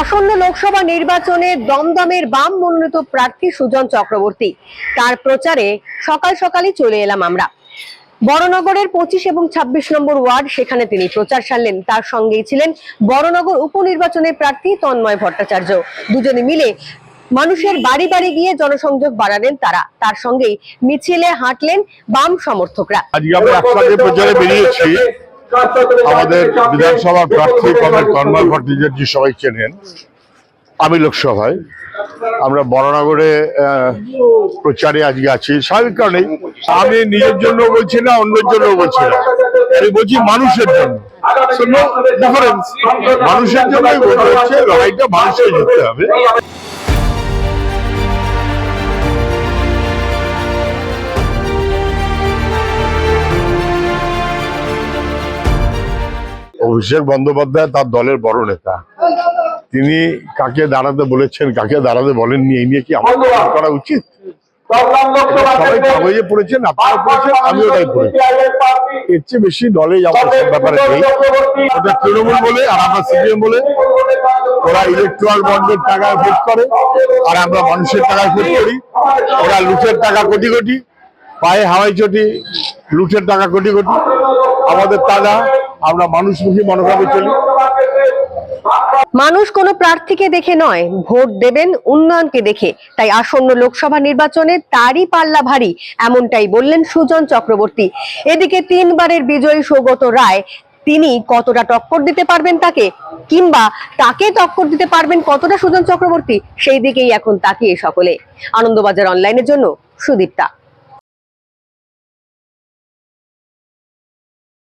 আসন্ন লোকসভা নির্বাচনে দমদমের বাম মনোনীত প্রার্থী সুজন চক্রবর্তী। তার প্রচারে সকাল সকালই চলে এলাম আমরা। বড়নগরের পঁচিশ এবং ২৬ নম্বর ওয়ার্ড সেখানে তিনি প্রচার সারলেন। তার সঙ্গেই ছিলেন বড়নগর উপনির্বাচনের প্রার্থী তন্ময় ভট্টাচার্য। দুজনে মিলে মানুষের বাড়ি বাড়ি গিয়ে জনসংযোগ বাড়ালেন তারা। তার সঙ্গেই মিছিলে হাঁটলেন বাম সমর্থকরা। আজকে আমরা প্রচারে বেরিয়েছি। আমাদের বিধানসভার প্রার্থী কমের তন্ময় ভট্টাচার্য সবাই চেনেন। আমি লোকসভায়। আমরা বড়নগরে প্রচারে আজকে আছি। স্বাভাবিক কারণেই আমি নিজের জন্য বলছি না, অন্যের জন্য বলছি না। আমি বলছি মানুষের জন্য. মানুষের জন্যই হচ্ছে, লড়াইটা মানুষকে জিততে হবে। অভিষেক বন্দ্যোপাধ্যায় তার দলের বড় নেতা। তিনি কাকে দাঁড়াতে বলেছেন কাকে দাঁড়াতে বলেননি এই নিয়ে কি আমাদের ঠিক করা উচিত? সবাই কাগজে পড়েছেন আপনারা পড়েছেন আমিও তাই পড়েছি। এর চেয়ে বেশি যাওয়ার ব্যাপারে নেই। ওটা তৃণমূল বলে আর আমরা সিপিএম বলে ওরা ইলেকট্রাল বন্ডের টাকায় ভোট করে আর আমরা মানুষের টাকায় ভোট করি। ওরা লুটের টাকা কোটি কোটি পায়ে হাওয়াই চটি লুটের টাকা কোটি কোটি। আমাদের টাকা আমরা মানুষমুখী মনোভাবে চলি মানুষ কোনো প্রার্থীকে দেখে নয়, ভোট দেবেন উন্নয়নকে দেখে। তাই আসন্ন লোকসভা নির্বাচনে তারই পাল্লা ভারী, এমনটাই বললেন সুজন চক্রবর্তী। এদিকে তিনবারের বিজয়ী সৌগত রায়, তিনি কতটা টক্কর দিতে পারবেন তাকে, কিংবা তাকে টক্কর দিতে পারবেন কতটা সুজন চক্রবর্তী, সেই দিকেই এখন তাকিয়ে সকলে। আনন্দবাজার অনলাইনের জন্য সুদীপ্তা।